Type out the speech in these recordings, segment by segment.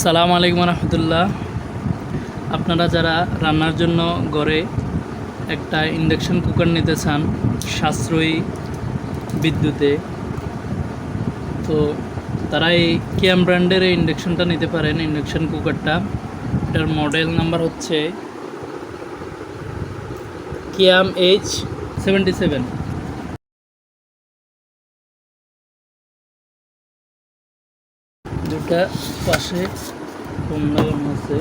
সালাম আলাইকুম রহমতুল্লাহ আপনারা যারা রান্নার জন্য ঘরে একটা ইন্ডাকশন কুকার নিতে চান, সাশ্রয়ী বিদ্যুতে, তো তারা এই কিয়াম ব্র্যান্ডের এই ইন্ডাকশনটা নিতে পারেন, ইন্ডাকশন কুকারটা। এটার মডেল নাম্বার হচ্ছে কিয়াম এইচ সেভেন্টি সেভেন দুটা পাশে ফোন লাগানো আছে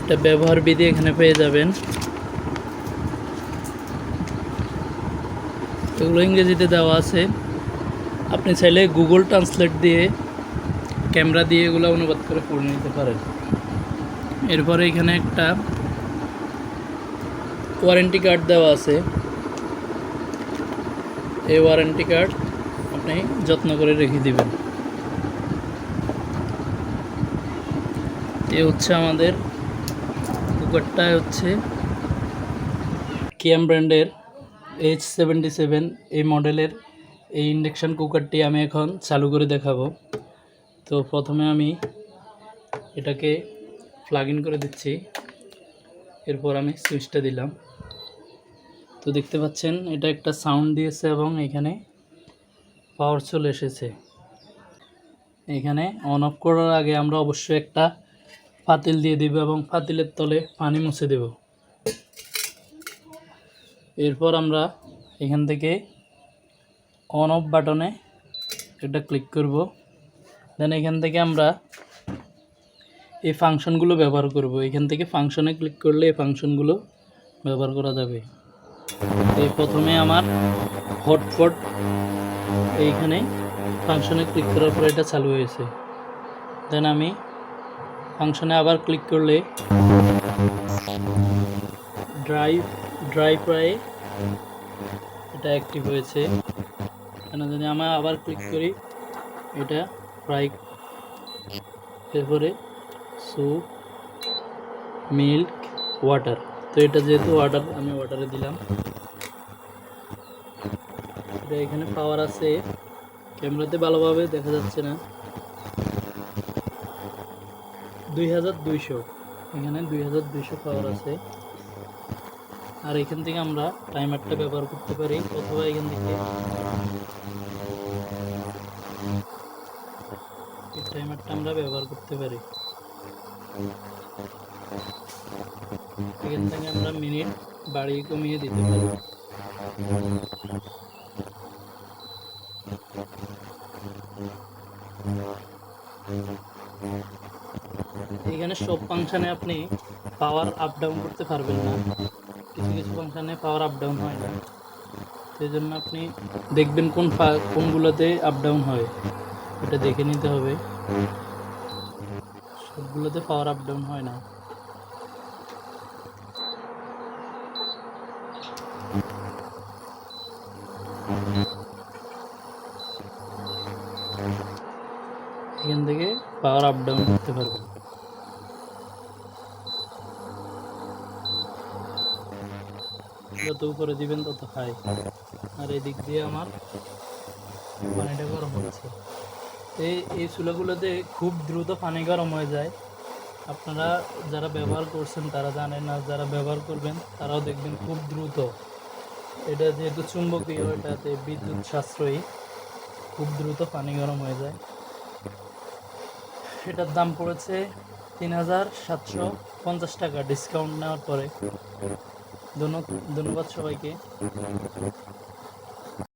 এটা ব্যবহার বিধি এখানে পেয়ে যাবেন। এগুলো ইংরেজিতে দেওয়া আছে। আপনি চাইলে গুগল ট্রান্সলেট দিয়ে, ক্যামেরা দিয়ে এগুলো অনুবাদ করে পড়ে নিতে পারেন। এরপরে এখানে একটা ওয়ারেন্টি কার্ড দেওয়া আছে। এই ওয়ারেন্টি কার্ড আপনি যত্ন করে রেখে দিবেন। এ হচ্ছে আমাদের কুকারটা হচ্ছে কিয়াম ব্র্যান্ডের এইচ সেভেন্টি সেভেন এই মডেলের এই ইন্ডাকশান কুকারটি আমি এখন চালু করে দেখাবো। তো প্রথমে আমি এটাকে প্লাগ ইন করে দিচ্ছি। এরপর আমি সুইচটা দিলাম। তো দেখতে পাচ্ছেন, এটা একটা সাউন্ড দিয়েছে এবং এখানে পাওয়ার চলে এসেছে। এখানে অন অফ করার আগে আমরা অবশ্যই একটা পাতিল দিয়ে দিব এবং পাতিলের তলে পানি মুছে দেব। এরপর আমরা এখান থেকে অন অফ বাটনে এটা ক্লিক করব। দেন এখান থেকে আমরা এই ফাংশনগুলো ব্যবহার করব। এখান থেকে ফাংশনে ক্লিক করলে এই ফাংশনগুলো ব্যবহার করা যাবে। এই প্রথমে আমার হটফট এইখানে ফাংশনে ক্লিক করার পরে এটা চালু হয়েছে। দেন আমি ফাংশনে আবার ক্লিক করলে ড্রাই ড্রাই প্রায় এটা অ্যাক্টিভ হয়েছে। কেন যদি আমি আবার ক্লিক করি, এটা ফ্রাই এরপরে স্যুপ মিল্ক, ওয়াটার। তো এটা যেহেতু ওয়াটার আমি ওয়াটারে দিলাম। এটা এখানে পাওয়ার আছে। ক্যামেরাতে ভালোভাবে দেখা যাচ্ছে না। দুই হাজার দুইশো। এখানে দুই হাজার দুইশো পাওয়ার আছে। আর এখান থেকে আমরা টাইমারটা ব্যবহার করতে পারি। অথবা এখান থেকে টাইমারটা আমরা ব্যবহার করতে পারি। এখান থেকে আমরা মিনিট বাড়িয়ে কমিয়ে দিতে পারি। এখানে সব ফাংশানে আপনি পাওয়ার আপ ডাউন করতে পারবেন না। কিছু কিছু ফাংশানে পাওয়ার আপ ডাউন হয় না। সেই জন্য আপনি দেখবেন কোন কোনগুলোতে আপ ডাউন হয়। এটা দেখে নিতে হবে। সবগুলোতে পাওয়ার আপ ডাউন হয় না। এখান থেকে পাওয়ার আপ ডাউন করতে পারবেন যত উপরে দিবেন তত হাই আর এদিক দিয়ে আমার পানিটা গরম হচ্ছে। এই এই চুলাগুলোতে খুব দ্রুত পানি গরম হয়ে যায়। আপনারা যারা ব্যবহার করছেন, তারা জানেন আর যারা ব্যবহার করবেন, তারাও দেখবেন খুব দ্রুত। এটা যেহেতু চুম্বকীয়, এটাতে বিদ্যুৎ সাশ্রয়ী, খুব দ্রুত পানি গরম হয়ে যায়। এটার দাম পড়েছে তিন হাজার সাতশো পঞ্চাশ টাকা, ডিসকাউন্ট নেওয়ার পরে। ধন্যবাদ সবাইকে।